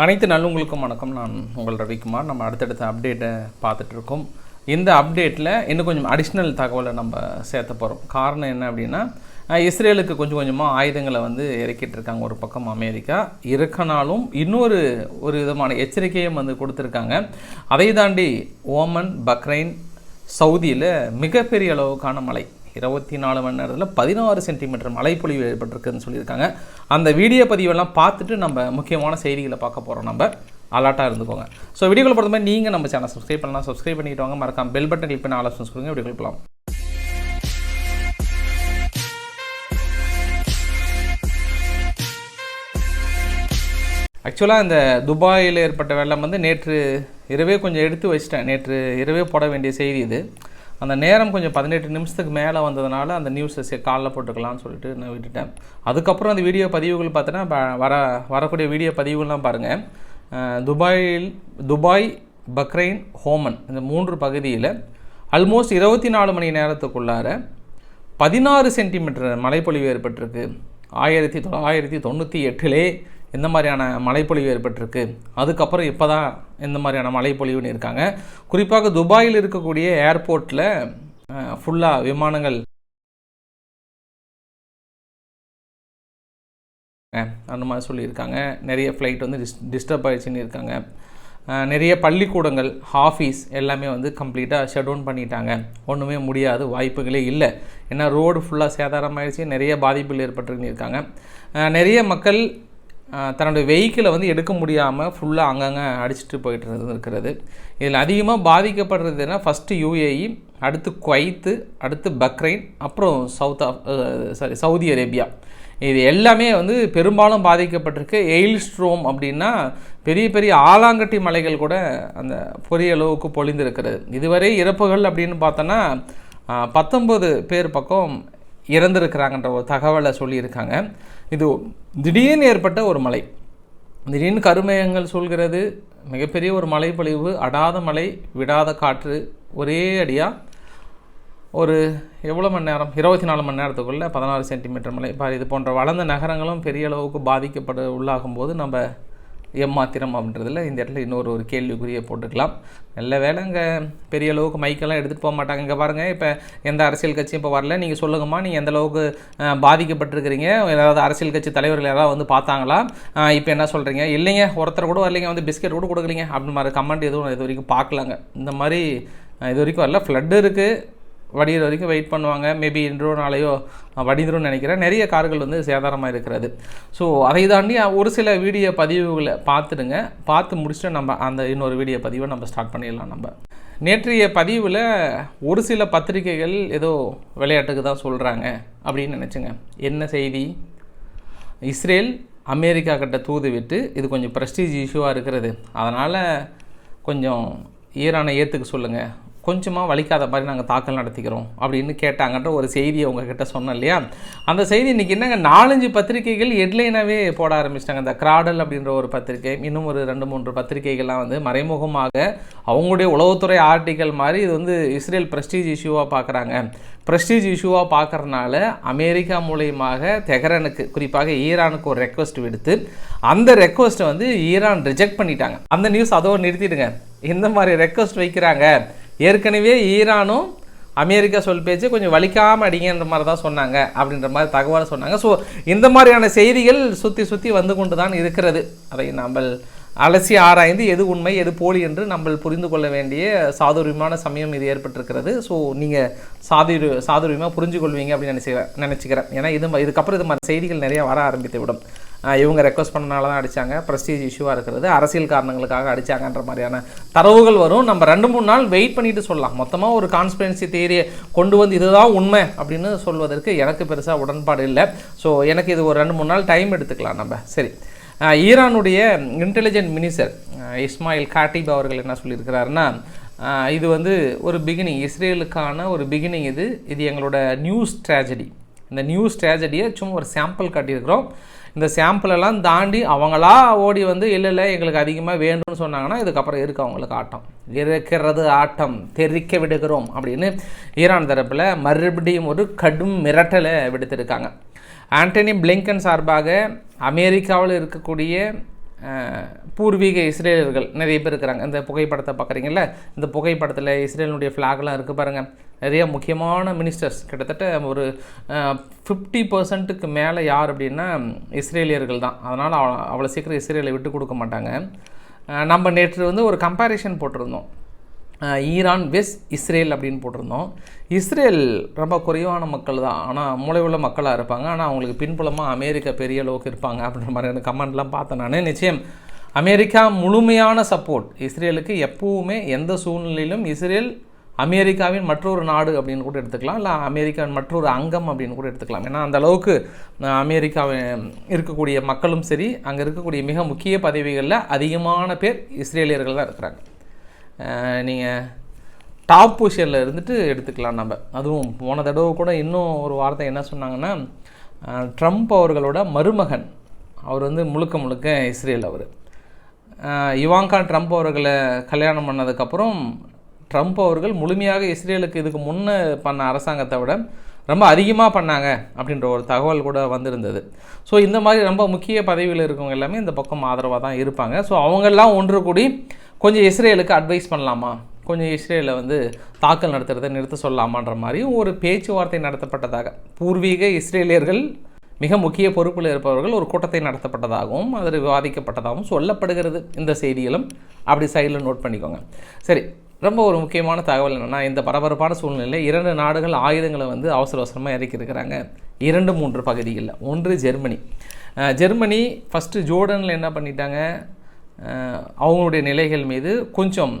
அனைத்து நல்லவங்களுக்கும் வணக்கம். நான் உங்கள் ரவிக்குமார். நம்ம அடுத்தடுத்த அப்டேட்டை பார்த்துட்டு இருக்கோம் இந்த அப்டேட்டில் இன்னும் கொஞ்சம் அடிஷ்னல் தகவலை நம்ம சேர்த்த போகிறோம் காரணம் என்ன அப்படின்னா இஸ்ரேலுக்கு கொஞ்சம் கொஞ்சமாக ஆயுதங்களை வந்து இறக்கிட்டு இருக்காங்க ஒரு பக்கம் அமெரிக்கா. இருக்கனாலும் இன்னொரு ஒரு விதமான எச்சரிக்கையும் வந்து கொடுத்துருக்காங்க. அதை தாண்டி ஓமன் பக்ரைன் சவுதியில் மிகப்பெரிய அளவுக்கான மழை. இருபத்தி நாலு மணி நேரத்தில் பதினாறு சென்டிமீட்டர் மழைப்பொழிவு ஏற்பட்டிருக்குன்னு சொல்லியிருக்காங்க. அந்த வீடியோ பதிவெல்லாம் பார்த்துட்டு நம்ம முக்கியமான செய்திகளை பார்க்க போகிறோம் நம்ம அலர்ட்டாக இருந்துக்கோங்க. ஸோ வீடியோவில் பொறுத்த மாதிரி நீங்கள் நம்ம சேனல் சப்ஸ்கிரைப் பண்ணலாம். சப்ஸ்கிரைப் பண்ணிட்டு வாங்க. மறக்காம பெல் பட்டன் கிளிக் பண்ணி ஆலோசனை கொடுங்க. வீடியோ போகலாம் ஆக்சுவலாக இந்த துபாயில் ஏற்பட்ட வெள்ளம் வந்து நேற்று இரவே கொஞ்சம் எடுத்து வச்சிட்டேன். நேற்று இரவே போட வேண்டிய செய்தி இது. அந்த நேரம் கொஞ்சம் பதினெட்டு நிமிஷத்துக்கு மேலே வந்ததுனால அந்த நியூஸை காலைல போட்டுக்கலாம்னு சொல்லிட்டு நான் விட்டுட்டேன். அதுக்கப்புறம் அந்த வீடியோ பதிவுகள் பார்த்தோன்னா வர வரக்கூடிய வீடியோ பதிவுகள்லாம் பாருங்கள் துபாயில் துபாய் பக்ரைன் ஹோமன் இந்த மூன்று பகுதியில் ஆல்மோஸ்ட் இருபத்தி நாலு மணி நேரத்துக்குள்ளார பதினாறு சென்டிமீட்டர் மழைப்பொழிவு ஏற்பட்டிருக்கு. ஆயிரத்தி தொள்ளாயிரத்தி தொண்ணூற்றி எட்டிலே இந்த மாதிரியான மழைப்பொழிவு ஏற்பட்டிருக்கு. அதுக்கப்புறம் இப்போ தான் இந்த மாதிரியான மழைப்பொழிவுன்னு இருக்காங்க. குறிப்பாக துபாயில் இருக்கக்கூடிய ஏர்போர்ட்டில் ஃபுல்லாக விமானங்கள். அந்த மாதிரி சொல்லியிருக்காங்க. நிறைய ஃப்ளைட் வந்து டிஸ் டிஸ்டர்ப் ஆகிடுச்சின்னு இருக்காங்க. நிறைய பள்ளிக்கூடங்கள் ஆஃபீஸ் எல்லாமே வந்து கம்ப்ளீட்டாக ஷட் டவுன் பண்ணிட்டாங்க. ஒன்றுமே முடியாது வாய்ப்புகளே இல்லை. ஏன்னா ரோடு ஃபுல்லாக சேதாரமாயிடுச்சு நிறைய பாதிப்புகள் ஏற்பட்டுருக்குன்னு இருக்காங்க. நிறைய மக்கள் தன்னுடைய வெஹிக்கிளை வந்து எடுக்க முடியாமல் ஃபுல்லாக அங்கங்கே அடிச்சுட்டு போயிட்டு இருக்கிறது இதில் அதிகமாக பாதிக்கப்படுறதுன்னா ஃபஸ்ட்டு யூஏஇ அடுத்து குவைத்து அடுத்து பக்ரைன் அப்புறம் south of sorry Saudi Arabia. இது எல்லாமே வந்து பெரும்பாலும் பாதிக்கப்பட்டிருக்கு. எயில்ஸ்ட்ரோம் அப்படின்னா பெரிய பெரிய ஆலாங்கட்டி மலைகள் கூட அந்த பொரிய அளவுக்கு பொழிந்திருக்கிறது. இதுவரை இறப்புகள் அப்படின்னு பார்த்தோன்னா பத்தொம்பது பேர் பக்கம் இறந்துருக்கிறாங்கன்ற ஒரு தகவலை சொல்லியிருக்காங்க. இது திடீர்னு ஏற்பட்ட ஒரு மலை திடீர்னு கருமேகங்கள் சொல்கிறது மிகப்பெரிய ஒரு மழைப்பொழிவு அடாத மழை விடாத காற்று ஒரே அடியாக ஒரு எவ்வளோ மணி நேரம் இருபத்தி நாலு மணி நேரத்துக்குள்ளே பதினாறு சென்டிமீட்டர் மழை. இப்போ இது போன்ற வளர்ந்த நகரங்களும் பெரிய அளவுக்கு பாதிக்கப்பட உள்ளாகும் போது நம்ம எம்மாத்திரம் அப்படின்றதுல இந்த இடத்துல இன்னொரு ஒரு கேள்விக்குறியை போட்டுக்கலாம். நல்ல வேலைங்க பெரிய அளவுக்கு மைக்கெல்லாம் எடுத்துகிட்டு போக மாட்டாங்க. இங்கே பாருங்கள் இப்போ எந்த அரசியல் கட்சியும் இப்போ வரல. நீங்கள் சொல்லுங்கம்மா நீங்கள் எந்த அளவுக்கு பாதிக்கப்பட்டிருக்கிறீங்க? ஏதாவது அரசியல் கட்சி தலைவர்கள் யாராவது வந்து பார்த்தாங்களா? இப்போ என்ன சொல்கிறீங்க இல்லைங்க ஒருத்தர் கூட வரலைங்க வந்து பிஸ்கெட் கூட கொடுக்கலீங்க. அப்படின்னு மாதிரி கமெண்ட் எதுவும் இது வரைக்கும் பார்க்கலாங்க. இந்த மாதிரி இது வரைக்கும் வரல. ஃப்ளட்டு இருக்குது வடிகிற வரைக்கும் வெயிட் பண்ணுவாங்க. மேபி இன்றோ நாளையோ வடிந்துரும்னு நினைக்கிறேன். நிறைய கார்கள் வந்து சேதாரமாக இருக்கிறது. ஸோ அதை தாண்டி ஒரு சில வீடியோ பதிவுகளை பார்த்துடுங்க. பார்த்து முடிச்சுட்டு நம்ம அந்த இன்னொரு வீடியோ பதிவை நம்ம ஸ்டார்ட் பண்ணிடலாம் நம்ம. நேற்றைய பதிவில் ஒரு சில பத்திரிகைகள் ஏதோ விளையாட்டுக்கு தான் சொல்கிறாங்க அப்படின்னு நினச்சிங்க. என்ன செய்தி? இஸ்ரேல் அமெரிக்கா கிட்ட தூது விட்டு இது கொஞ்சம் ப்ரெஸ்டீஜ் இஷ்யூவாக இருக்கிறது. அதனால் கொஞ்சம் ஈரானை ஏற்றுக்க சொல்லுங்கள் கொஞ்சமாக வலிக்காத மாதிரி நாங்கள் தாக்கல் நடத்திக்கிறோம் அப்படின்னு கேட்டாங்கன்ற ஒரு செய்தியை உங்ககிட்ட சொன்னேன் இல்லையா? அந்த செய்தி இன்றைக்கி என்னங்க? நாலஞ்சு பத்திரிகைகள் ஹெட்லைனாகவே போட ஆரம்பிச்சிட்டாங்க. இந்த கிராடல் அப்படின்ற ஒரு பத்திரிகை இன்னும் ஒரு ரெண்டு மூன்று பத்திரிகைகள்லாம் வந்து மறைமுகமாக அவங்களுடைய உளவுத்துறை ஆர்டிக்கல் மாதிரி இது வந்து இஸ்ரேல் ப்ரெஸ்டீஜ் இஷ்யூவாக பார்க்குறாங்க ப்ரெஸ்டீஜ் இஷ்யூவாக பார்க்கறனால அமெரிக்கா மூலயமாக தெஹரனுக்கு குறிப்பாக ஈரானுக்கு ஒரு ரெக்வஸ்ட் விடுத்து அந்த ரெக்வஸ்ட்டை வந்து ஈரான் ரிஜெக்ட் பண்ணிட்டாங்க. அந்த நியூஸ் அதோடு நிறுத்திடுங்க. இந்த மாதிரி ரெக்வஸ்ட் வைக்கிறாங்க? ஏற்கனவே ஈரானும் அமெரிக்கா சொல் பேச்சு கொஞ்சம் வலிக்காமல் அடிங்கன்ற மாதிரி தான் சொன்னாங்க அப்படின்ற மாதிரி தகவலை சொன்னாங்க. ஸோ இந்த மாதிரியான செய்திகள் சுற்றி சுற்றி வந்து கொண்டு தான் இருக்கிறது. அதை நம்ம அலசி ஆராய்ந்து எது உண்மை எது போலி என்று நம்ம புரிந்து கொள்ள வேண்டிய சாதுரியமான சமயம் இது ஏற்பட்டிருக்கிறது. ஸோ நீங்கள் சாதுரி சாதுரியமாக புரிஞ்சு கொள்வீங்க அப்படின்னு நினச்சிக்கிறேன் நினச்சிக்கிறேன். ஏன்னா இது இதுக்கப்புறம் இது மாதிரி செய்திகள் நிறையா வர ஆரம்பித்து விடும் இவங்க ரெக்வஸ்ட் பண்ணனால தான் அடித்தாங்க ப்ரெஸ்டீஜ் இஷ்யூவாக இருக்கிறது. அரசியல் காரணங்களுக்காக அடித்தாங்கன்ற மாதிரியான தரவுகள் வரும். நம்ம ரெண்டு மூணு நாள் வெயிட் பண்ணிட்டு சொல்லலாம். மொத்தமாக ஒரு கான்ஸ்பிரன்சி தேரியை கொண்டு வந்து இதுதான் உண்மை அப்படின்னு சொல்வதற்கு எனக்கு பெருசாக உடன்பாடு இல்லை. ஸோ எனக்கு இது ஒரு ரெண்டு மூணு நாள் டைம் எடுத்துக்கலாம் நம்ம. சரி. ஈரானுடைய இன்டெலிஜென்ட் மினிஸ்டர் இஸ்மாயில் காட்டிப் அவர்கள் என்ன சொல்லியிருக்கிறாருன்னா இது வந்து ஒரு பிகினிங் இஸ்ரேலுக்கான ஒரு பிகினிங் இது. இது எங்களோட நியூஸ் ட்ராஜடி இந்த நியூஸ் ட்ராஜடியை சும்மா ஒரு சாம்பிள் காட்டியிருக்கிறோம். இந்த சாம்பிளெல்லாம் தாண்டி அவங்களா ஓடி வந்து இல்லை இல்லை எங்களுக்கு அதிகமாக வேண்டும்னு சொன்னாங்கன்னா இதுக்கப்புறம் இருக்குது அவங்களுக்கு ஆட்டம்? இருக்கிறது ஆட்டம் தெரிக்க விடுகிறோம் அப்படின்னு ஈரான் தரப்பில் மறுபடியும் ஒரு கடும் மிரட்டலை விடுத்திருக்காங்க. ஆண்டனி பிளிங்கன் சார்பாக அமெரிக்காவில் இருக்கக்கூடிய பூர்வீக இஸ்ரேலர்கள் நிறைய பேர் இருக்கிறாங்க. இந்த புகைப்படத்தை பார்க்குறீங்களா இந்த புகைப்படத்தில் இஸ்ரேலினுடைய ஃப்ளாக்லாம் இருக்குது பாருங்கள் நிறைய முக்கியமான மினிஸ்டர்ஸ் கிட்டத்தட்ட ஒரு ஃபிஃப்டி பர்சன்ட்டுக்கு மேலே யார் அப்படின்னா இஸ்ரேலியர்கள் தான். அதனால் அவ்வளோ சீக்கிரம் இஸ்ரேலை விட்டு கொடுக்க மாட்டாங்க. நம்ம நேற்று வந்து ஒரு கம்பேரிஷன் போட்டிருந்தோம். ஈரான் வெஸ் இஸ்ரேல் அப்படின்னு போட்டிருந்தோம். இஸ்ரேல் ரொம்ப குறைவான மக்கள் தான். ஆனால் மூளை உள்ள மக்களாக இருப்பாங்க. ஆனால் அவங்களுக்கு பின்புலமாக அமெரிக்கா பெரிய அளவுக்கு இருப்பாங்க அப்படின்ற மாதிரியான கமெண்ட்லாம் பார்த்தேன் நான். நிச்சயம் அமெரிக்கா முழுமையான சப்போர்ட் இஸ்ரேலுக்கு எப்பவுமே எந்த சூழ்நிலையிலும் இஸ்ரேல் அமெரிக்காவின் மற்றொரு நாடு அப்படின்னு கூட எடுத்துக்கலாம் இல்லை அமெரிக்காவின் மற்றொரு அங்கம் அப்படின்னு கூட எடுத்துக்கலாம். ஏன்னா அந்த அளவுக்கு அமெரிக்காவின் இருக்கக்கூடிய மக்களும் சரி அங்கே இருக்கக்கூடிய மிக முக்கிய பதவிகளில் அதிகமான பேர் இஸ்ரேலியர்கள் தான் இருக்கிறாங்க. நீங்கள் டாப் பொசிஷனில் இருந்துட்டு எடுத்துக்கலாம் நம்ம. அதுவும் போன தடவை கூட இன்னும் ஒரு வார்த்தை என்ன சொன்னாங்கன்னா ட்ரம்ப் அவர்களோட மருமகன். அவர் வந்து முழுக்க முழுக்க இஸ்ரேல் அவர். இவாங்கா ட்ரம்ப் அவர்களை கல்யாணம் பண்ணதுக்கப்புறம் ட்ரம்ப் அவர்கள் முழுமையாக இஸ்ரேலுக்கு இதுக்கு முன்னே பண்ண அரசாங்கத்தை விட ரொம்ப அதிகமாக பண்ணாங்க அப்படின்ற ஒரு தகவல் கூட வந்திருந்தது. ஸோ இந்த மாதிரி ரொம்ப முக்கிய பதவியில் இருக்கவங்க எல்லாமே இந்த பக்கம் ஆதரவாக தான் இருப்பாங்க. ஸோ அவங்கெல்லாம் ஒன்று கூடி கொஞ்சம் இஸ்ரேலுக்கு அட்வைஸ் பண்ணலாமா? கொஞ்சம் இஸ்ரேலை வந்து தாக்கல் நடத்துகிறத நிறுத்த சொல்லலாமான்ற மாதிரி ஒரு பேச்சுவார்த்தை நடத்தப்பட்டதாக. பூர்வீக இஸ்ரேலியர்கள் மிக முக்கிய பொறுப்பில் இருப்பவர்கள் ஒரு கூட்டத்தை நடத்தப்பட்டதாகவும் அதில் விவாதிக்கப்பட்டதாகவும் சொல்லப்படுகிறது. இந்த செய்திகளும் அப்படி சைடில் நோட் பண்ணிக்கோங்க. சரி ரொம்ப ஒரு முக்கியமான தகவல் என்னென்னா இந்த பரபரப்பான சூழ்நிலையில் இரண்டு நாடுகள் ஆயுதங்களை வந்து அவசர அவசரமாக இறக்கியிருக்கிறாங்க இரண்டு மூன்று பகுதிகளில். ஒன்று ஜெர்மனி. ஜெர்மனி ஃபஸ்ட்டு ஜோர்டனில் என்ன பண்ணிட்டாங்க? அவங்களுடைய நிலைகள் மீது கொஞ்சம்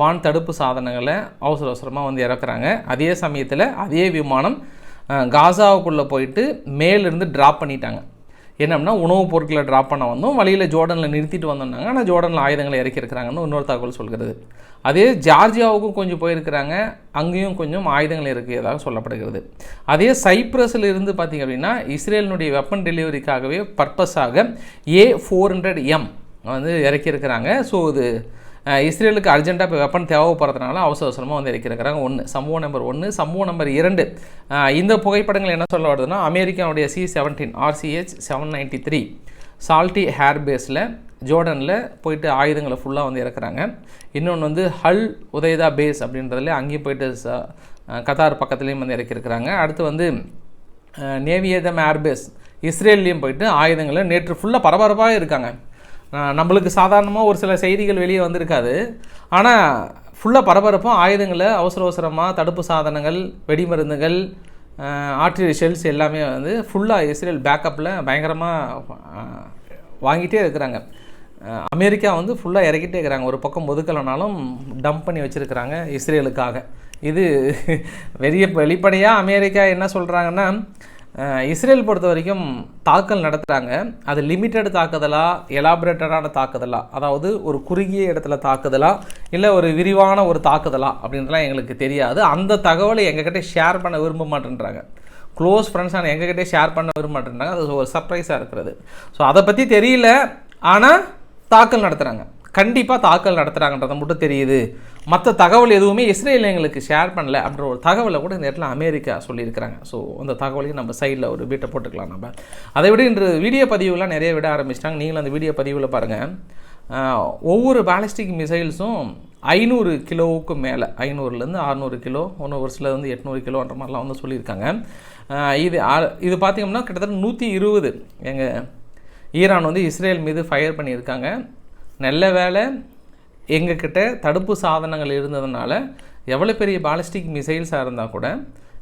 வான் தடுப்பு சாதனங்களை அவசர அவசரமாக வந்து இறக்குறாங்க. அதே சமயத்தில் அதே விமானம் காசாவுக்குள்ளே போயிட்டு மேலிருந்து ட்ராப் பண்ணிட்டாங்க. என்னம்னா உணவுப் பொருட்களை ட்ராப் பண்ண வந்தோம். வழியில் ஜோர்டனில் நிறுத்திட்டு வந்தோம்னாங்க. ஆனால் ஜோர்டனில் ஆயுதங்களை இறக்கியிருக்கிறாங்கன்னு இன்னொரு தகவல் சொல்கிறது. அதே ஜார்ஜியாவுக்கும் கொஞ்சம் போயிருக்கிறாங்க. அங்கேயும் கொஞ்சம் ஆயுதங்கள் இருக்கிறதாக சொல்லப்படுகிறது. அதே சைப்ரஸில் இருந்து பார்த்திங்க அப்படின்னா இஸ்ரேலினுடைய வெப்பன் டெலிவரிக்காகவே பர்பஸாக ஏ ஃபோர் ஹண்ட்ரட் எம் வந்து இறக்கியிருக்கிறாங்க. ஸோ இது இஸ்ரேலுக்கு அர்ஜென்ட்டாக இப்போ வெப்பன் தேவைப்படுறதுனால அவசர அவசரமாக வந்து இறக்கியிருக்கிறாங்க. ஒன்று சம்பவம் நம்பர் ஒன்று சம்பவம் நம்பர் இரண்டு இந்த புகைப்படங்கள் என்ன சொல்ல வருதுன்னா அமெரிக்காவுடைய C seventeen RCH seven ninety three Salti air பேஸில் ஜோர்டனில் போயிட்டு ஆயுதங்களை ஃபுல்லாக வந்து இறக்குறாங்க. இன்னொன்று வந்து ஹல் உதயதா பேஸ் அப்படின்றதுல அங்கேயும் போயிட்டு ச- கத்தார் பக்கத்துலேயும் வந்து இறக்கியிருக்கிறாங்க. அடுத்து வந்து நேவியதம் ஏர்பேஸ் இஸ்ரேல்லையும் போயிட்டு ஆயுதங்களை நேற்று ஃபுல்லாக பரபரப்பாக இருக்காங்க. நம்மளுக்கு சாதாரணமாக ஒரு சில செய்திகள் வெளியே வந்திருக்காது. ஆனால் ஃபுல்லாக பரபரப்பும் ஆயுதங்களை அவசர அவசரமாக தடுப்பு சாதனங்கள் வெடிமருந்துகள் ஆர்டிலரி ஷெல்ஸ் எல்லாமே வந்து ஃபுல்லாக இஸ்ரேல் பேக்கப்பில் பயங்கரமாக வாங்கிட்டே இருக்கிறாங்க. அமெரிக்கா வந்து ஃபுல்லாக இறக்கிட்டே இருக்கிறாங்க. ஒரு பக்கம் ஒதுக்கலைனாலும் டம்ப் பண்ணி வச்சுருக்கிறாங்க இஸ்ரேலுக்காக. இது வெளிய வெளிப்படையாக அமெரிக்கா என்ன சொல்கிறாங்கன்னா இஸ்ரேல் பொறுத்த வரைக்கும் தாக்கல் நடத்துகிறாங்க அது லிமிட்டட் தாக்குதலா எலாபரேட்டடான தாக்குதலா? அதாவது ஒரு குறுகிய இடத்துல தாக்குதலா? இல்லை ஒரு விரிவான ஒரு தாக்குதலா? அப்படின்றலாம் எங்களுக்கு தெரியாது. அந்த தகவலை எங்ககிட்ட ஷேர் பண்ண விரும்ப மாட்டேன்றாங்க. க்ளோஸ் ஃப்ரெண்ட்ஸான எங்ககிட்டே ஷேர் பண்ண விரும்ப மாட்டேன்றாங்க. அது ஒரு சர்ப்ரைஸாக இருக்கிறது. ஸோ அதை பற்றி தெரியல. ஆனால் தாக்கல் நடத்துகிறாங்க கண்டிப்பாக தாக்கல் நடத்துகிறாங்கன்றத மட்டும் தெரியுது. மற்ற தகவல் எதுவுமே இஸ்ரேல் எங்களுக்கு ஷேர் பண்ணல அப்படின்ற ஒரு தகவலை கூட இந்த இடத்துல அமெரிக்கா சொல்லியிருக்கிறாங்க. ஸோ அந்த தகவலையும் நம்ம சைடில் ஒரு வீட்டை போட்டுக்கலாம் நம்ம. அதை விட இன்று வீடியோ பதிவுலாம் நிறைய விட ஆரம்பிச்சிட்டாங்க. நீங்களும் அந்த வீடியோ பதிவில் பாருங்கள் ஒவ்வொரு பாலிஸ்டிக் மிசைல்ஸும் ஐநூறு கிலோவுக்கு மேலே ஐநூறுலேருந்து அறநூறு கிலோ ஒன்று ஒரு சிலர் வந்து எட்நூறு கிலோன்ற மாதிரிலாம் வந்து சொல்லியிருக்காங்க. இது ஆ- இது பார்த்திங்கன்னா கிட்டத்தட்ட நூற்றி இருபது எங்கள் ஈரான் வந்து இஸ்ரேல் மீது ஃபயர் பண்ணியிருக்காங்க. நல்ல வேளை எங்ககிட்ட தடுப்பு சாதனங்கள் இருந்ததுனால எவ்வளோ பெரிய பாலிஸ்டிக் மிசைல்ஸாக இருந்தால் கூட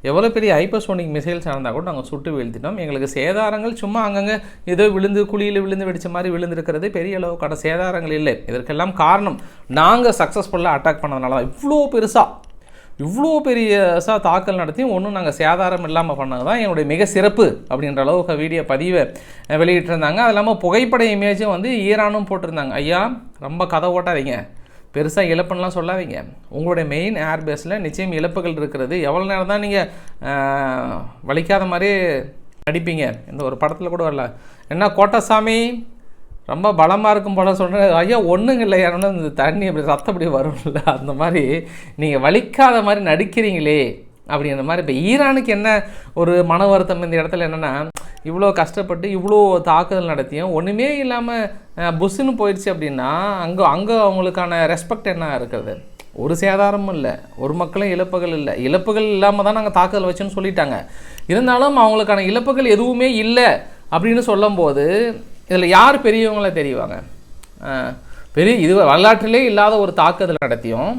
எவ்வளோ பெரிய ஹைப்பர்சோனிக் மிசைல்ஸாக இருந்தால் கூட நாங்கள் சுட்டு வீழ்த்திட்டோம். எங்களுக்கு சேதாரங்கள் சும்மா அங்கங்கே ஏதோ விழுந்து குழியில் விழுந்து வெடிச்ச மாதிரி விழுந்திருக்கிறது பெரிய அளவுக்கான சேதாரங்கள் இல்லை. இதற்கெல்லாம் காரணம் நாங்கள் சக்ஸஸ்ஃபுல்லாக அட்டாக் பண்ணதுனால தான் இவ்வளோ பெருசாக இவ்வளோ பெரிய தாக்கல் நடத்தியும் ஒன்றும் நாங்கள் சேதாரம் இல்லாமல் பண்ணது தான் என்னுடைய மிக சிறப்பு அப்படின்ற அளவுக்கு வீடியோ பதிவை வெளியிட்டிருந்தாங்க. அது இல்லாமல் புகைப்பட இமேஜும் வந்து ஈரானும் போட்டிருந்தாங்க. ஐயா ரொம்ப கதை ஓட்டாதீங்க. பெருசாக இழப்புன்னெலாம் சொல்லாதீங்க. உங்களுடைய மெயின் ஏர்பேஸில் நிச்சயம் இழப்புகள் இருக்கிறது. எவ்வளோ நேரம் தான் நீங்கள் வலிக்காத மாதிரி நடிப்பீங்க. இந்த ஒரு படத்தில் கூட வரல. என்ன கோட்டசாமி? ரொம்ப பலமாக இருக்கும் போல சொல்கிறேன் ஐயா ஒன்றுங்க இல்லை. இந்த தண்ணி அப்படி ரத்தம் அப்படி வரும்ல. அந்த மாதிரி நீங்கள் வலிக்காத மாதிரி நடிக்கிறீங்களே அப்படிங்கிற மாதிரி. இப்போ ஈரானுக்கு என்ன ஒரு மன வருத்தம் இந்த இடத்துல என்னென்னா இவ்வளோ கஷ்டப்பட்டு இவ்வளோ தாக்குதல் நடத்தியும் ஒன்றுமே இல்லாமல் புஷ்ஷுன்னு போயிடுச்சு அப்படின்னா அங்கே அங்கே அவங்களுக்கான ரெஸ்பெக்ட் என்ன இருக்கிறது ஒரு சேதாரமும் இல்லை. ஒரு மக்களும் இழப்புகள் இல்லை. இழப்புகள் இல்லாமல் தான் நாங்கள் தாக்குதல் வச்சோன்னு சொல்லிட்டாங்க. இருந்தாலும் அவங்களுக்கான இழப்புகள் எதுவுமே இல்லை அப்படின்னு சொல்லும்போது இதில் யார் பெரியவங்கள தெரிவாங்க பெரிய இது வரலாற்றிலே இல்லாத ஒரு தாக்குதல் நடத்தியும்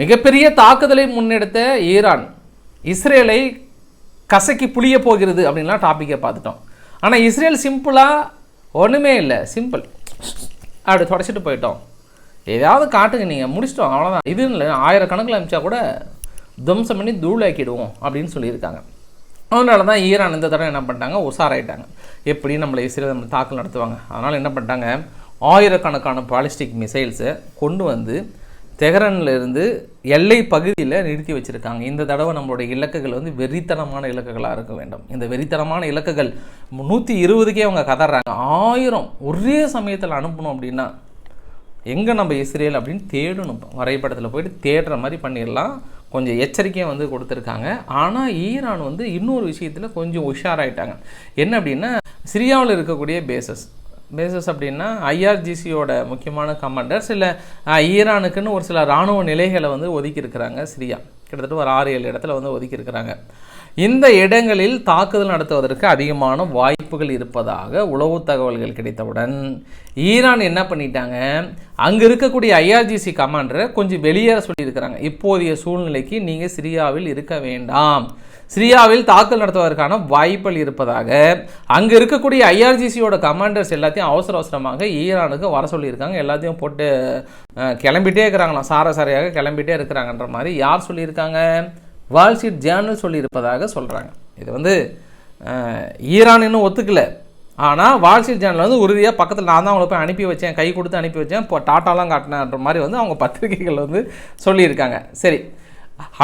மிகப்பெரிய தாக்குதலை முன்னெடுத்த ஈரான் இஸ்ரேலை கசக்கி புளிய போகிறது அப்படின்லாம் டாப்பிக்கை பார்த்துட்டோம். ஆனால் இஸ்ரேல் சிம்பிளாக ஒன்றுமே இல்லை. சிம்பிள் அப்படி தொடச்சிட்டு போயிட்டோம். ஏதாவது காட்டுங்க நீங்கள் முடிச்சிட்டோம். அவ்வளோதான் இது இல்லை. ஆயிரக்கணக்கில் அனுப்பிச்சா கூட துவம்சம் பண்ணி தூளாக்கிடுவோம் அப்படின்னு சொல்லியிருக்காங்க. அதனால தான் ஈரான் இந்த தடவை என்ன பண்ணிட்டாங்க? உஷாராயிட்டாங்க. எப்படி நம்மளை இஸ்ரேல் நம்ம தாக்கல் நடத்துவாங்க. அதனால் என்ன பண்ணிட்டாங்க? ஆயிரக்கணக்கான பாலிஸ்டிக் மிசைல்ஸை கொண்டு வந்து தெஹரன்லேருந்து எல்லை பகுதியில் நிறுத்தி வச்சுருக்காங்க. இந்த தடவை நம்மளுடைய இலக்குகள் வந்து வெறித்தனமான இலக்குகளாக இருக்க வேண்டும். இந்த வெறித்தனமான இலக்குகள் நூற்றி இருபதுக்கே அவங்க கதறாங்க. ஆயிரம் ஒரே சமயத்தில் அனுப்பணும் அப்படின்னா எங்கே நம்ம இஸ்ரேல் அப்படின்னு தேடணும். வரைபடத்தில் போயிட்டு தேடுற மாதிரி பண்ணிடலாம். கொஞ்சம் எச்சரிக்கையாக வந்து கொடுத்துருக்காங்க. ஆனால் ஈரான் வந்து இன்னொரு விஷயத்தில் கொஞ்சம் உஷாராயிட்டாங்க. என்ன அப்படின்னா சிரியாவில் இருக்கக்கூடிய பேசஸ். பேசஸ் அப்படின்னா ஐஆர்ஜிசியோட முக்கியமான கமாண்டர்ஸ் இல்லை ஈரானுக்குன்னு ஒரு சில இராணுவ நிலைகளை வந்து ஒதுக்கியிருக்கிறாங்க சிரியா. கிட்டத்தட்ட ஒரு ஆறு ஏழு இடத்துல வந்து ஒதுக்கி இருக்கிறாங்க இந்த இடங்களில் தாக்குதல் நடத்துவதற்கு அதிகமான வாய்ப்புகள் இருப்பதாக உளவு தகவல்கள் கிடைத்தவுடன் ஈரான் என்ன பண்ணிட்டாங்க? அங்கே இருக்கக்கூடிய ஐஆர்ஜிசி கமாண்டரை கொஞ்சம் வெளியேற சொல்லியிருக்கிறாங்க. இப்போதைய சூழ்நிலைக்கு நீங்கள் சிரியாவில் இருக்க வேண்டாம். சிரியாவில் தாக்கல் நடத்துவதற்கான வாய்ப்புகள் இருப்பதாக அங்கே இருக்கக்கூடிய ஐஆர்ஜிசியோட கமாண்டர்ஸ் எல்லாத்தையும் அவசர அவசரமாக ஈரானுக்கு வர சொல்லியிருக்காங்க. எல்லாத்தையும் போட்டு கிளம்பிட்டே இருக்கிறாங்களாம். சார சாரையாக கிளம்பிட்டே இருக்கிறாங்கன்ற மாதிரி யார் சொல்லியிருக்காங்க? வால் ஸ்ட்ரீட் ஜேர்னல் சொல்லியிருப்பதாக சொல்கிறாங்க இது வந்து ஈரான் இன்னும் ஒத்துக்கலை. ஆனால் வால் ஸ்ட்ரீட் ஜேர்னல் வந்து உறுதியாக பக்கத்தில் நான் தான் அவங்கள போய் அனுப்பி வச்சேன் கை கொடுத்து அனுப்பி வச்சேன் இப்போ டாட்டாலாம் காட்டினன்ற மாதிரி வந்து அவங்க பத்திரிகைகள் வந்து சொல்லியிருக்காங்க. சரி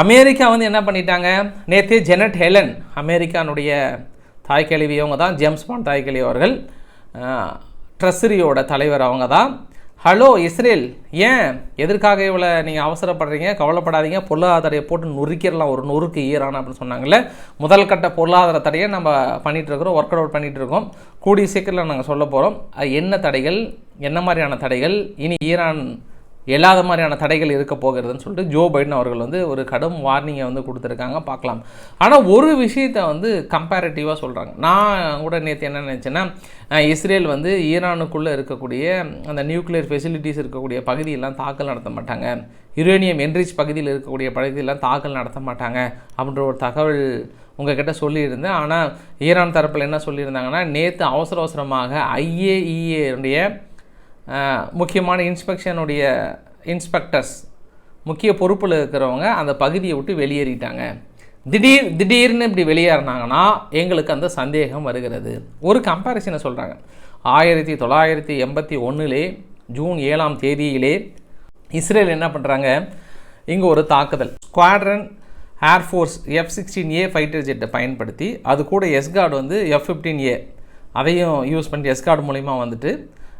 அமெரிக்கா வந்து என்ன பண்ணிட்டாங்க? நேற்று ஜெனட் ஹெலன் அமெரிக்கானுடைய தாய் கேள்வி அவங்க தான் ஜேம்ஸ் பாண்ட் தாய் கேள்வி அவர்கள். ட்ரெஸரியோட தலைவர் அவங்க தான். ஹலோ இஸ்ரேல் ஏன் எதற்காக இவ்வளோ நீங்கள் அவசரப்படுறீங்க? கவலைப்படாதீங்க. பொருளாதார தடையை போட்டு நொறுக்கிடலாம். ஒரு நொறுக்கு ஈரான் அப்படின்னு சொன்னாங்கல்ல. முதல் கட்ட பொருளாதார தடையை நம்ம பண்ணிட்டு இருக்கிறோம் ஒர்க் அவுட் பண்ணிகிட்ருக்கோம் இருக்கோம். கூடிய சீக்கிரத்தில் நாங்கள் சொல்ல போகிறோம் என்ன தடைகள்? என்ன மாதிரியான தடைகள்? இனி ஈரான் இல்லாத மாதிரியான தடைகள் இருக்க போகிறதுன்னு சொல்லிட்டு ஜோ பைடன் அவர்கள் வந்து ஒரு கடும் வார்னிங்கை வந்து கொடுத்துருக்காங்க பார்க்கலாம். ஆனால் ஒரு விஷயத்தை வந்து கம்பேரிட்டிவாக சொல்கிறாங்க நான் கூட நேற்று என்ன நினச்சேன்னா இஸ்ரேல் வந்து ஈரானுக்குள்ளே இருக்கக்கூடிய அந்த நியூக்ளியர் ஃபெசிலிட்டிஸ் இருக்கக்கூடிய பகுதியெல்லாம் தாக்கல் நடத்த மாட்டாங்க. யுரேனியம் என்ரிச் பகுதியில் இருக்கக்கூடிய பகுதியெல்லாம் தாக்கல் நடத்த மாட்டாங்க அப்படின்ற ஒரு தகவல் உங்ககிட்ட சொல்லியிருந்தேன். ஆனால் ஈரான் தரப்பில் என்ன சொல்லியிருந்தாங்கன்னா நேற்று அவசர அவசரமாக ஐஏஇஏடைய முக்கியமான இன்ஸ்பெக்ஷனுடைய இன்ஸ்பெக்டர்ஸ் முக்கிய பொறுப்பில் இருக்கிறவங்க அந்த பகுதியை விட்டு வெளியேறிட்டாங்க. திடீர் திடீர்னு இப்படி வெளியேறினாங்கன்னா எங்களுக்கு அந்த சந்தேகம் வருகிறது. ஒரு கம்பேரிசனை சொல்கிறாங்க ஆயிரத்தி தொள்ளாயிரத்தி எண்பத்தி ஒன்றுலே ஜூன் ஏழாம் தேதியிலே இஸ்ரேல் என்ன பண்ணுறாங்க இங்கே ஒரு தாக்குதல். Squadron air force F sixteen A fighter ஜெட்டை பயன்படுத்தி அது கூட எஸ்கார்டு வந்து எஃப் ஃபிஃப்டீன் ஏ அதையும் யூஸ் பண்ணி எஸ்கார்டு மூலிமா வந்துட்டு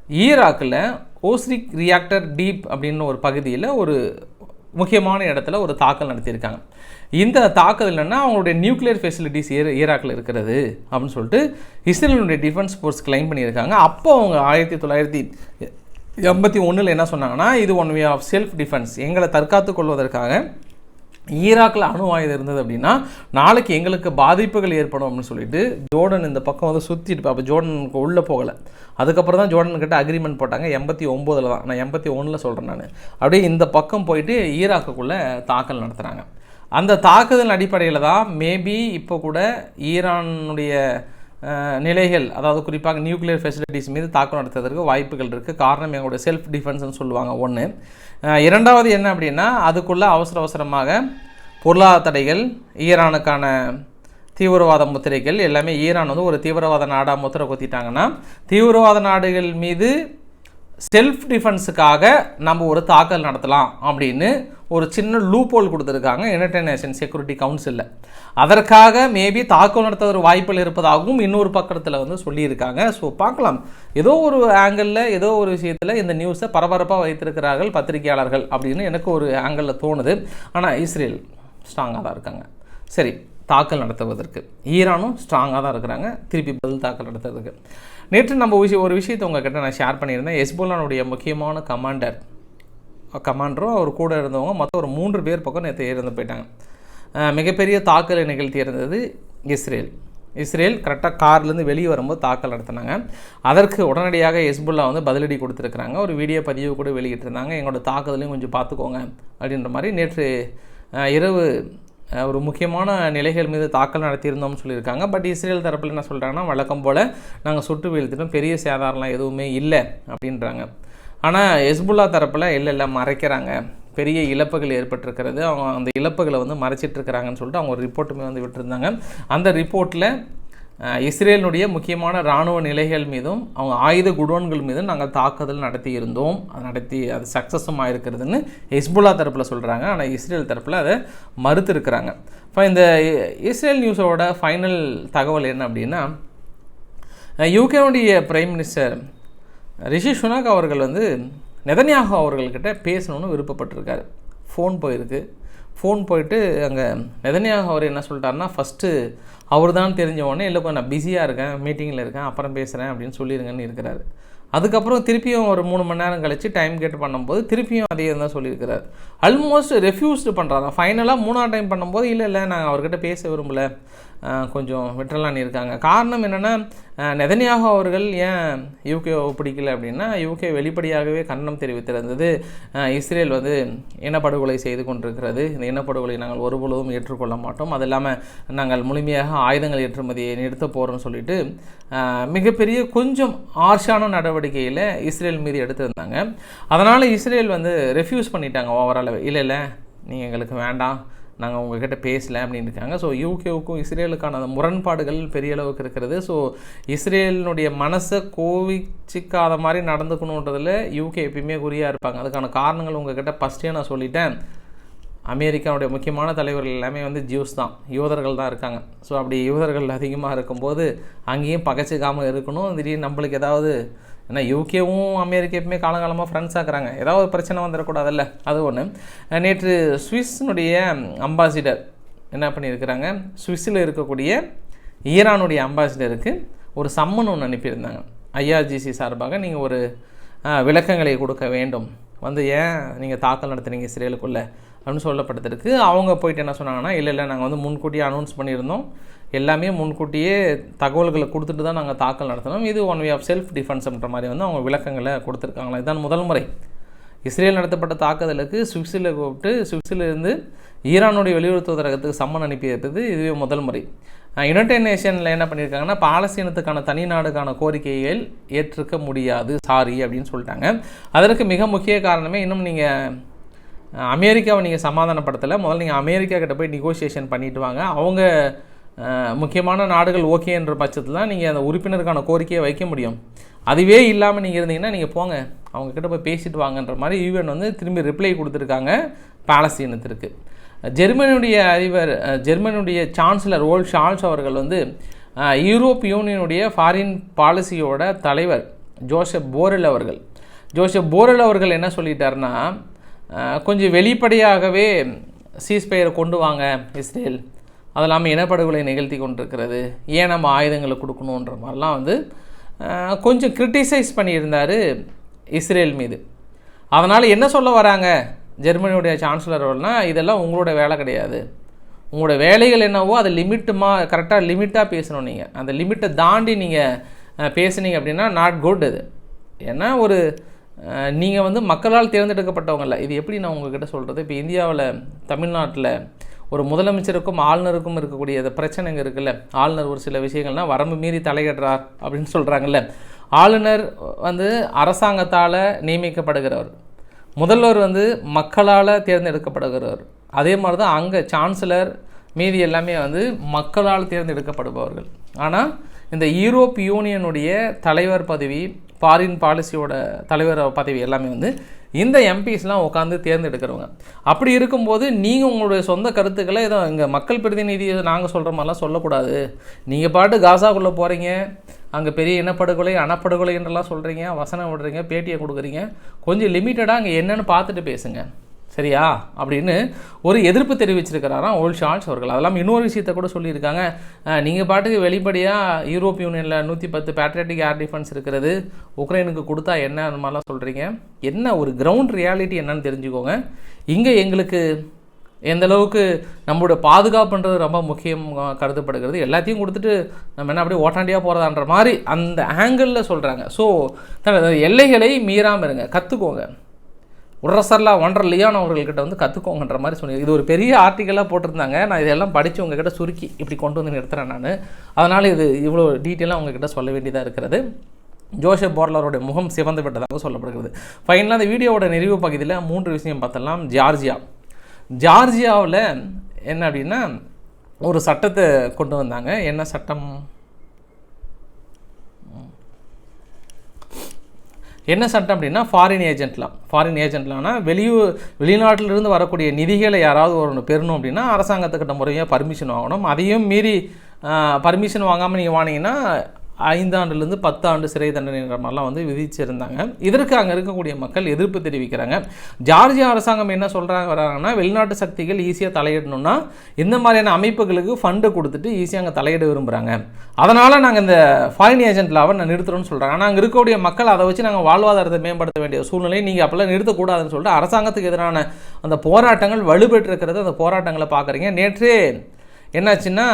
ஈராக்கில் ஓஸ்ரிக் ரியாக்டர் டீப் அப்படின்னு ஒரு பகுதியில் ஒரு முக்கியமான இடத்துல ஒரு தாக்கல் நடத்தியிருக்காங்க. இந்த தாக்குதல் என்னென்னா அவங்களுடைய நியூக்ளியர் ஃபெசிலிட்டிஸ் ஈர ஈராக்கில் இருக்கிறது அப்படின்னு சொல்லிட்டு இஸ்ரேலுடைய டிஃபென்ஸ் ஃபோர்ஸ் கிளைம் பண்ணியிருக்காங்க. அப்போ அவங்க ஆயிரத்தி தொள்ளாயிரத்தி எண்பத்தி ஒன்றில் என்ன சொன்னாங்கன்னா இது one way of self defence எங்களை தற்காத்து கொள்வதற்காக ஈராக்கில் அணு ஆயுதம் இருந்தது அப்படின்னா நாளைக்கு எங்களுக்கு பாதிப்புகள் ஏற்படும் அப்படின்னு சொல்லிட்டு ஜோர்டன் இந்த பக்கம் வந்து சுற்றிட்டு அப்போ ஜோர்டனுக்கு உள்ளே போகலை. அதுக்கப்புறம் தான் ஜோர்டன் கிட்ட அக்ரிமெண்ட் போட்டாங்க. எண்பத்தி ஒம்போதில் தான். நான் எண்பத்தி ஒன்றில் சொல்கிறேன் நான். அப்படியே இந்த பக்கம் போயிட்டு ஈராக்குக்குள்ளே தாக்கல் நடத்துகிறாங்க அந்த தாக்குதல் அடிப்படையில் தான் மேபி இப்போ கூட ஈரானுடைய நிலைகள் அதாவது குறிப்பாக நியூக்ளியர் ஃபெசிலிட்டிஸ் மீது தாக்கம் நடத்துவதற்கு வாய்ப்புகள் இருக்குது காரணம் எங்களுடைய செல்ஃப் டிஃபென்ஸ்னு சொல்லுவாங்க ஒன்று இரண்டாவது என்ன அப்படின்னா அதுக்குள்ளே அவசர அவசரமாக பொருளாதார தடைகள் ஈரானுக்கான தீவிரவாத முத்திரைகள் எல்லாமே ஈரான் வந்து ஒரு தீவிரவாத நாடாக முத்திரை குத்திட்டாங்கன்னா தீவிரவாத நாடுகள் மீது செல்ஃப் டிஃபென்ஸுக்காக நம்ம ஒரு தாக்கல் நடத்தலாம் அப்படின்னு ஒரு சின்ன லூப்போல் கொடுத்துருக்காங்க. யுனைடெட் நேஷன் செக்யூரிட்டி கவுன்சிலில் அதற்காக மேபி தாக்கல் நடத்த ஒரு வாய்ப்பில் இருப்பதாகவும் இன்னொரு பக்கத்தில் வந்து சொல்லியிருக்காங்க. ஸோ பார்க்கலாம். ஏதோ ஒரு ஆங்கிளில் ஏதோ ஒரு விஷயத்தில் இந்த நியூஸை பரபரப்பாக வைத்திருக்கிறார்கள் பத்திரிகையாளர்கள் அப்படின்னு எனக்கு ஒரு ஆங்கிளில் தோணுது. ஆனால் இஸ்ரேல் ஸ்ட்ராங்காக தான் இருக்காங்க. சரி தாக்கல் நடத்துவதற்கு. ஈரானும் ஸ்ட்ராங்காக தான் இருக்கிறாங்க. திருப்பி பதில் தாக்கல் நடத்துறதுக்கு. நேற்று நம்ம விஷயம் ஒரு விஷயத்தை உங்ககிட்ட நான் ஷேர் பண்ணியிருந்தேன். எஸ்போலானுடைய முக்கியமான கமாண்டர் கமாண்டரும் அவர் கூட இருந்தவங்க மொத்தம் ஒரு மூன்று பேர் பக்கம் நேற்று இறந்து போயிட்டாங்க. மிகப்பெரிய தாக்குதலை நிகழ்த்தி இருந்தது இஸ்ரேல். இஸ்ரேல் கரெக்டாக கார்லேருந்து வெளியே வரும்போது தாக்கல் நடத்தினாங்க. அதற்கு உடனடியாக ஹெஸ்புல்லா வந்து பதிலடி கொடுத்துருக்குறாங்க. ஒரு வீடியோ பதிவு கூட வெளியிட்டிருந்தாங்க. எங்களோட தாக்குதலையும் கொஞ்சம் பார்த்துக்கோங்க அப்படின்ற மாதிரி நேற்று இரவு ஒரு முக்கியமான நிலைகள் மீது தாக்கல் நடத்தியிருந்தோம்னு சொல்லியிருக்காங்க. பட் இஸ்ரேல் தரப்பில் என்ன சொல்கிறாங்கன்னா வழக்கம் போல் நாங்கள் சுட்டு வீழ்த்திட்டோம் பெரிய சேதாரம்லாம் எதுவுமே இல்லை அப்படின்றாங்க. ஆனால் ஹெஸ்புல்லா தரப்பில் இல்லை இல்லை மறைக்கிறாங்க. பெரிய இழப்புகள் ஏற்பட்டிருக்கிறது. அவங்க அந்த இழப்புகளை வந்து மறைச்சிட்டு இருக்கிறாங்கன்னு சொல்லிட்டு அவங்க ஒரு ரிப்போர்ட்டுமே வந்து விட்டுருந்தாங்க. அந்த ரிப்போர்ட்டில் இஸ்ரேலினுடைய முக்கியமான இராணுவ நிலைகள் மீதும் அவங்க ஆயுத குடோன்கள் மீதும் நாங்கள் தாக்குதல் நடத்தி இருந்தோம். அது நடத்தி அது சக்ஸஸும் ஆயிருக்கிறதுன்னு ஹெஸ்புல்லா தரப்பில் சொல்கிறாங்க ஆனால் இஸ்ரேல் தரப்பில் அதை மறுத்துருக்குறாங்க. இப்போ இந்த இஸ்ரேல் நியூஸோட ஃபைனல் தகவல் என்ன அப்படின்னா யூகேவுடைய பிரைம் மினிஸ்டர் ரிஷி சுனாக் அவர்கள் வந்து நெதன்யாகு அவர்கள்கிட்ட பேசணும்னு விருப்பப்பட்டிருக்காரு. ஃபோன் போயிருக்கு. ஃபோன் போயிட்டு அங்கே நெதன்யாக அவர் என்ன சொல்லிட்டாருன்னா ஃபஸ்ட்டு அவர் தான் தெரிஞ்ச உடனே இல்லை கொஞ்சம் நான் பிஸியாக இருக்கேன் மீட்டிங்கில் இருக்கேன் அப்புறம் பேசுகிறேன் அப்படின்னு சொல்லிடுங்கன்னு இருக்கிறாரு. அதுக்கப்புறம் திருப்பியும் ஒரு மூணு மணி நேரம் கழித்து டைம் கேட்டு பண்ணும்போது திருப்பியும் அதே தான் சொல்லியிருக்கிறார். ஆல்மோஸ்ட் ரெஃப்யூஸ்டு பண்ணுறாங்க ஃபைனலாக மூணாவது டைம் பண்ணும்போது இல்லை இல்லை நான் அவர்கிட்ட பேச விரும்பலை. கொஞ்சம் விட்டுறலான்னு இருக்காங்க. காரணம் என்னென்னா நெதனியாக அவர்கள் ஏன் யூகே பிடிக்கல அப்படின்னா யூகே வெளிப்படையாகவே கண்டனம் தெரிவித்திருந்தது. இஸ்ரேல் வந்து இனப்படுகொலை செய்து கொண்டிருக்கிறது. இந்த இனப்படுகொலை நாங்கள் ஒருபொழுதும் ஏற்றுக்கொள்ள மாட்டோம். அது இல்லாமல் நாங்கள் முழுமையாக ஆயுதங்கள் ஏற்றுமதியை நிறுத்த போகிறோம்னு சொல்லிட்டு மிகப்பெரிய கொஞ்சம் ஆர்ஷான நடவடிக்கையில் இஸ்ரேல் மீது எடுத்திருந்தாங்க. அதனால் இஸ்ரேல் வந்து ரெஃப்யூஸ் பண்ணிட்டாங்க ஓவரால் இல்லை இல்லை நீங்கள் எங்களுக்கு வேண்டாம். நாங்கள் உங்ககிட்ட பேசல அப்படின்னு இருக்காங்க. ஸோ யூகேவுக்கும் இஸ்ரேலுக்கான அந்த முரண்பாடுகள் பெரிய அளவுக்கு இருக்கிறது. ஸோ இஸ்ரேலினுடைய மனசை கோவிச்சிக்காத மாதிரி நடந்துக்கணுன்றதில் யூகே எப்பயுமே குறியாக இருப்பாங்க. அதுக்கான காரணங்கள் உங்ககிட்ட ஃபஸ்ட்டே நான் சொல்லிட்டேன். அமெரிக்காவுடைய முக்கியமான தலைவர்கள் எல்லாமே வந்து ஜூஸ் தான். யூதர்கள் தான் இருக்காங்க. ஸோ அப்படி யூதர்கள் அதிகமாக இருக்கும்போது அங்கேயும் பகைச்சிக்காமல் இருக்கணும். திடீர்னு நம்மளுக்கு ஏதாவது ஏன்னா யூகேவும் அமெரிக்காவுமே காலங்காலமாக ஃப்ரெண்ட்ஸாக இருக்கிறாங்க. ஏதாவது பிரச்சனை வந்துடக்கூடாதுல்ல? அது ஒன்று நேற்று சுவிஸ்னுடைய அம்பாசிடர் என்ன பண்ணியிருக்கிறாங்க? சுவிஸில் இருக்கக்கூடிய ஈரானுடைய அம்பாசிடருக்கு ஒரு சம்மன் ஒன்று அனுப்பியிருந்தாங்க. ஐஆர்ஜிசி சார்பாக நீங்கள் ஒரு விளக்கங்களை கொடுக்க வேண்டும். வந்து ஏன் நீங்கள் தாக்கல் நடத்துனீங்க இஸ்ரேலுக்குள்ளே? அப்படின்னு சொல்லப்பட்டதற்கு அவங்க போயிட்டு என்ன சொன்னாங்கன்னா இல்லை இல்லை நாங்கள் வந்து முன்கூட்டியே அனௌன்ஸ் பண்ணியிருந்தோம். எல்லாமே முன்கூட்டியே தகவல்களை கொடுத்துட்டு தான் நாங்கள் தாக்கல் நடத்தினோம். இது ஒன் வே ஆஃப் செல்ஃப் டிஃபென்ஸ்ன்ற மாதிரி வந்து அவங்க விளக்கங்களை கொடுத்துருக்காங்களா? இதுதான் முதல் முறை. இஸ்ரேல் நடத்தப்பட்ட தாக்குதலுக்கு சுவிட்சில் கூப்பிட்டு சுவிட்சிலிருந்து ஈரானுடைய வெளியுறவு தூதரகத்துக்கு சம்மன் அனுப்பியிருப்பது இதுவே முதல் முறை. யுனைடெட் நேஷனில் என்ன பண்ணியிருக்காங்கன்னா பாலஸ்தீனத்துக்கான தனி நாடுக்கான கோரிக்கைகள் ஏற்றுக்க முடியாது சாரி அப்படின்னு சொல்லிட்டாங்க. அதற்கு மிக முக்கிய காரணமே இன்னும் நீங்கள் அமெரிக்காவை நீங்கள் சமாதானப்படுத்தலை. முதல்ல நீங்கள் அமெரிக்கா கிட்ட போய் நெகோசியேஷன் பண்ணிட்டு வாங்க. அவங்க முக்கியமான நாடுகள் ஓகேன்ற பட்சத்தில் தான் நீங்கள் அந்த உறுப்பினருக்கான கோரிக்கையை வைக்க முடியும். அதுவே இல்லாமல் நீங்கள் இருந்தீங்கன்னா நீங்கள் போங்க. அவங்கக்கிட்ட போய் பேசிட்டு வாங்கன்ற மாதிரி யூஎன் வந்து திரும்பி ரிப்ளை கொடுத்துருக்காங்க பாலஸ்தீனத்திற்கு. ஜெர்மனியுடைய அதிபர் ஜெர்மனியுடைய சான்சலர் ஓல் ஷால்ஸ் அவர்கள் வந்து யூரோப் யூனியனுடைய ஃபாரின் பாலிசியோட தலைவர் ஜோசப் போரெல் அவர்கள். ஜோசப் போரெல் அவர்கள் என்ன சொல்லிட்டாருன்னா கொஞ்சம் வெளிப்படையாகவே சீஸ்பயரை கொண்டு வாங்க இஸ்ரேல். அது இல்லாமல் இனப்படுகொலை நிகழ்த்தி கொண்டிருக்கிறது. ஏன் நம்ம ஆயுதங்களை கொடுக்கணுன்ற மாதிரிலாம் வந்து கொஞ்சம் கிரிட்டிசைஸ் பண்ணியிருந்தார் இஸ்ரேல் மீது. அதனால் என்ன சொல்ல வராங்க? ஜெர்மனியுடைய சான்சலர் இதெல்லாம் உங்களோட வேலை கிடையாது. உங்களோட வேலைகள் என்னவோ அதை லிமிட்டுமா கரெக்டாக லிமிட்டாக பேசணும் நீங்கள் அந்த லிமிட்டை தாண்டி நீங்கள் பேசுனீங்க அப்படின்னா நாட் குட் அது. ஏன்னா ஒரு நீங்கள் வந்து மக்களால் தேர்ந்தெடுக்கப்பட்டவங்கல்ல இது எப்படி நான் உங்ககிட்ட சொல்கிறது இப்போ இந்தியாவில் தமிழ்நாட்டில் ஒரு முதலமைச்சருக்கும் ஆளுநருக்கும் இருக்கக்கூடிய அந்த பிரச்சனைங்க இருக்குல்ல. ஆளுநர் ஒரு சில விஷயங்கள்லாம் வரம்பு மீறி தலையிடுறார் அப்படின்னு சொல்கிறாங்கல்ல ஆளுநர் வந்து அரசாங்கத்தால் நியமிக்கப்படுகிறவர். முதல்வர் வந்து மக்களால் தேர்ந்தெடுக்கப்படுகிறவர். அதே மாதிரி தான் அங்கே சான்சலர் மீதி எல்லாமே வந்து மக்களால் தேர்ந்தெடுக்கப்படுபவர்கள். ஆனால் இந்த யூரோப் யூனியனுடைய தலைவர் பதவி ஃபாரின் பாலிசியோட தலைவர் பதவி எல்லாமே வந்து இந்த எம்பிஸ்லாம் உட்காந்து தேர்ந்தெடுக்கிறவங்க. அப்படி இருக்கும்போது நீங்கள் உங்களுடைய சொந்த கருத்துக்களை ஏதோ இங்கே மக்கள் பிரதிநிதி நாங்கள் சொல்கிற மாதிரிலாம் சொல்லக்கூடாது. நீங்கள் பாட்டு காசாக்குள்ளே போகிறீங்க அங்கே பெரிய இனப்படுகொலை அனப்படுகொலை என்றெல்லாம் சொல்கிறீங்க வசனம் விடுறீங்க பேட்டியை கொடுக்குறீங்க. கொஞ்சம் லிமிட்டடாக அங்கே என்னென்னு பார்த்துட்டு பேசுங்க. சரியா? அப்படின்னு ஒரு எதிர்ப்பு தெரிவிச்சிருக்கிறாராம் ஓல் ஷால்ஸ் அவர்கள். அதெல்லாம் இன்னொரு விஷயத்த கூட சொல்லியிருக்காங்க. நீங்கள் பாட்டுக்கு வெளிப்படையாக யூரோப் யூனியனில் நூற்றி பத்து பேட்ரியாட்டிக் ஏர் டிஃபென்ஸ் இருக்கிறது. உக்ரைனுக்கு கொடுத்தா என்ன அந்த மாதிரிலாம் சொல்கிறீங்க என்ன ஒரு கிரவுண்ட் ரியாலிட்டி என்னன்னு தெரிஞ்சுக்கோங்க. இங்கே எங்களுக்கு எந்த அளவுக்கு நம்மளோட பாதுகாப்புன்றது ரொம்ப முக்கியம் கருதப்படுகிறது. எல்லாத்தையும் கொடுத்துட்டு நம்ம என்ன அப்படியே ஓட்டாண்டியாக போகிறதான்ற மாதிரி அந்த ஆங்கிளில் சொல்கிறாங்க ஸோ எல்லைகளை மீறாமல் இருங்க. கற்றுக்கோங்க உரசர்லா ஒன்றரை லியான் அவர்கள்கிட்ட வந்து கற்றுக்கோங்கன்ற மாதிரி சொன்னி இது ஒரு பெரிய ஆர்டிக்கலாக போட்டிருந்தாங்க. நான் இதெல்லாம் படித்து உங்ககிட்ட சுருக்கி இப்படி கொண்டு வந்து நிறுத்துகிறேன் நான். அதனால் இது இவ்வளோ டீட்டெயிலாக உங்ககிட்ட சொல்ல வேண்டியதாக இருக்கிறது. ஜோசப் போர்லருடைய முகம் சிவந்து விட்டதாக சொல்லப்படுகிறது. ஃபைனலாக அந்த வீடியோவோட நிறைவு பகுதியில் மூன்று விஷயம் பார்த்தலாம் ஜார்ஜியா. ஜார்ஜியாவில் என்ன அப்படின்னா ஒரு சட்டத்தை கொண்டு வந்தாங்க. என்ன சட்டம்? என்ன சட்டம் அப்படின்னா ஃபாரின் ஏஜென்ட்லாம் ஃபாரின் ஏஜென்ட்லாம்னா வெளியூர் வெளிநாட்டிலிருந்து வரக்கூடிய நிதிகளை யாராவது ஒரு பெறணும் அப்படின்னா அரசாங்கத்துக்கிட்ட முறையாக பர்மிஷன் வாங்கணும். அதையும் மீறி பர்மிஷன் வாங்காமல் நீங்கள் வாங்கினீங்கன்னா ஐந்தாண்டுலேருந்து பத்து ஆண்டு சிறை தண்டனைன்ற மாதிரிலாம் வந்து விதிச்சிருந்தாங்க. இதற்கு அங்கே இருக்கக்கூடிய மக்கள் எதிர்ப்பு தெரிவிக்கிறாங்க. ஜார்ஜியா அரசாங்கம் என்ன சொல்கிறாங்க வராங்கன்னா வெளிநாட்டு சக்திகள் ஈஸியாக தலையிடணும்னா இந்த மாதிரியான அமைப்புகளுக்கு ஃபண்டு கொடுத்துட்டு ஈஸியாக அங்கே தலையிட விரும்புகிறாங்க அதனால் நாங்கள் இந்த ஃபாரின் ஏஜென்ட் லாவை நான் நிறுத்துறோம்னு சொல்கிறாங்க ஆனால் அங்கே இருக்கக்கூடிய மக்கள் அதை வச்சு நாங்கள் வாழ்வாதாரத்தை மேம்படுத்த வேண்டிய சூழ்நிலை நீங்கள் அப்போல்லாம் நிறுத்தக்கூடாதுன்னு சொல்லிட்டு அரசாங்கத்துக்கு எதிரான அந்த போராட்டங்கள் வலுப்பெற்றிருக்கிறது அந்த போராட்டங்களை பார்க்குறீங்க. நேற்றே என்னாச்சுன்னா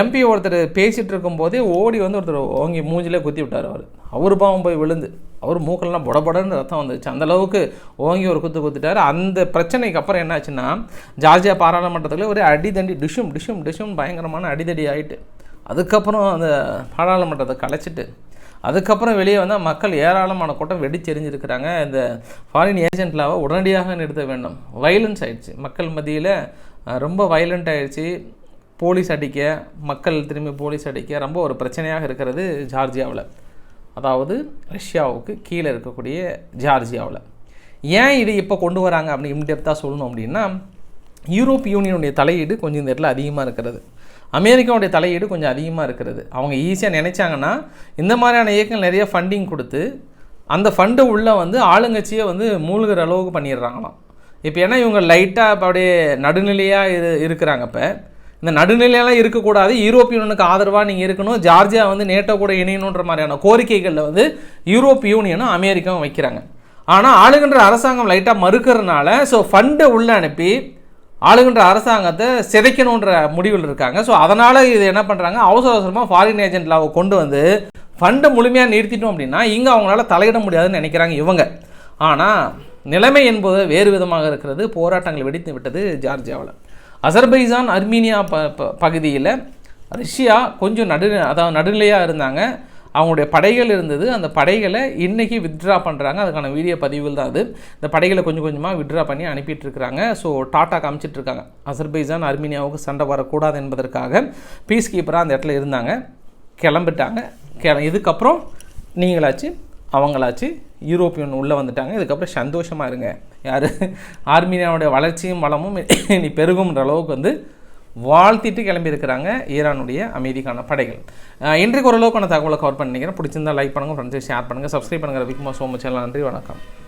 எம்பி ஒருத்தர் பேசிகிட்டு இருக்கும்போதே ஓடி வந்து ஒருத்தர் ஓங்கி மூஞ்சிலே குத்தி விட்டார் அவர். அவர் பாவம் போய் விழுந்து. அவர் மூக்கெல்லாம் புடபடன்னு ரத்தம் வந்துச்சு. அந்த அளவுக்கு ஓங்கி ஒரு குத்து குத்துட்டார். அந்த பிரச்சனைக்கு அப்புறம் என்னாச்சுன்னா ஜார்ஜியா பாராளுமன்றத்தில் ஒரு அடிதண்டி டிஷும் டிஷும் டிஷும் பயங்கரமான அடிதடி ஆகிட்டு அதுக்கப்புறம் அந்த பாராளுமன்றத்தை கலைச்சிட்டு அதுக்கப்புறம் வெளியே வந்தால் மக்கள் ஏராளமான கூட்டம் வெடிச்செறிஞ்சிருக்கிறாங்க. இந்த ஃபாரின் ஏஜென்ட்லாவை உடனடியாக நிறுத்த வேண்டும். வயலன்ஸ் ஆயிடுச்சு. மக்கள் மத்தியில் ரொம்ப வயலண்ட் ஆயிடுச்சு. போலீஸ் அடிக்க மக்கள் திரும்பி போலீஸ் அடிக்க ரொம்ப ஒரு பிரச்சனையாக இருக்கிறது ஜார்ஜியாவில். அதாவது ரஷ்யாவுக்கு கீழே இருக்கக்கூடிய ஜார்ஜியாவில். ஏன் இது இப்போ கொண்டு வராங்க அப்படின்னு இன்டெப்த்தாக சொல்லணும் அப்படின்னா யூரோப் யூனியனுடைய தலையீடு கொஞ்சம் இந்த இடத்துல அதிகமாக இருக்கிறது. அமெரிக்காவுடைய தலையீடு கொஞ்சம் அதிகமாக இருக்கிறது. அவங்க ஈஸியாக நினச்சாங்கன்னா இந்த மாதிரியான இயக்கங்கள் நிறைய ஃபண்டிங் கொடுத்து அந்த ஃபண்டு உள்ளே வந்து ஆளுங்கட்சியை வந்து மூழ்கிற அளவுக்கு பண்ணிடுறாங்களாம். இப்போ ஏன்னா இவங்க லைட்டாக இப்போ அப்படியே நடுநிலையாக இரு இருக்கிறாங்க இப்போ. இந்த நடுநிலையெல்லாம் இருக்கக்கூடாது. யூரோப்பியனுக்கு ஆதரவாக நீங்கள் இருக்கணும். ஜார்ஜியா வந்து நேட்டோ கூட இணையணுன்ற மாதிரியான கோரிக்கைகளில் வந்து யூரோப் யூனியனும் அமெரிக்காவும் வைக்கிறாங்க. ஆனால் ஆளுகின்ற அரசாங்கம் லைட்டாக மறுக்கிறதுனால ஸோ ஃபண்டை உள்ளே அனுப்பி ஆளுகின்ற அரசாங்கத்தை சிதைக்கணுன்ற முடிவில் இருக்காங்க. ஸோ அதனால் இது என்ன பண்ணுறாங்க அவசர அவசரமாக ஃபாரின் ஏஜென்ட் லாவை கொண்டு வந்து ஃபண்டை முழுமையாக நிறுத்திட்டோம் அப்படின்னா இங்கே அவங்களால தலையிட முடியாதுன்னு நினைக்கிறாங்க இவங்க. ஆனால் நிலைமை என்பது வேறு விதமாக இருக்கிறது. போராட்டங்கள் வெடித்து விட்டது ஜார்ஜியாவில். அசர்பைசான் அர்மீனியா ப ப- பகுதியில் ரஷ்யா கொஞ்சம் நடு அதாவது நடுநிலையாக இருந்தாங்க. அவங்களுடைய படைகள் இருந்தது. அந்த படைகளை இன்றைக்கி வித்ட்ரா பண்ணுறாங்க அதுக்கான வீடியோ பதிவுகள் தான் அது. இந்த படைகளை கொஞ்சம் கொஞ்சமாக வித்ட்ரா பண்ணி அனுப்பிட்டு இருக்கிறாங்க ஸோ டாட்டா காமிச்சிட்ருக்காங்க அசர்பைசான் அசர்பைஜான் அர்மீனியாவுக்கு சண்டை வரக்கூடாது என்பதற்காக பீஸ் கீப்பராக அந்த இடத்துல இருந்தாங்க. கிளம்பிட்டாங்க. கிள இதுக்கப்புறம் நீங்களாச்சு அவங்களாச்சு. யூரோப்பியன் உள்ளே வந்துட்டாங்க. இதுக்கப்புறம் சந்தோஷமாக இருங்க. யார்? ஆர்மீனியாவுடைய வளர்ச்சியும் வளமும் இனி பெருகும்ன்ற அளவுக்கு வந்து வாழ்த்திட்டு கிளம்பியிருக்கிறாங்க ஈரானுடைய அமைதிக்கான படைகள். இன்றைக்கு ஓரளவுக்கான தகவலை கவர் பண்ணிக்கிறேன் பிடிச்சிருந்தா லைக் பண்ணுங்கள் ஃப்ரெண்ட்ஸை ஷேர் பண்ணுங்கள் சப்ஸ்கிரைப் பண்ணுங்கள் விக்மா சோமச்சல் நன்றி வணக்கம்.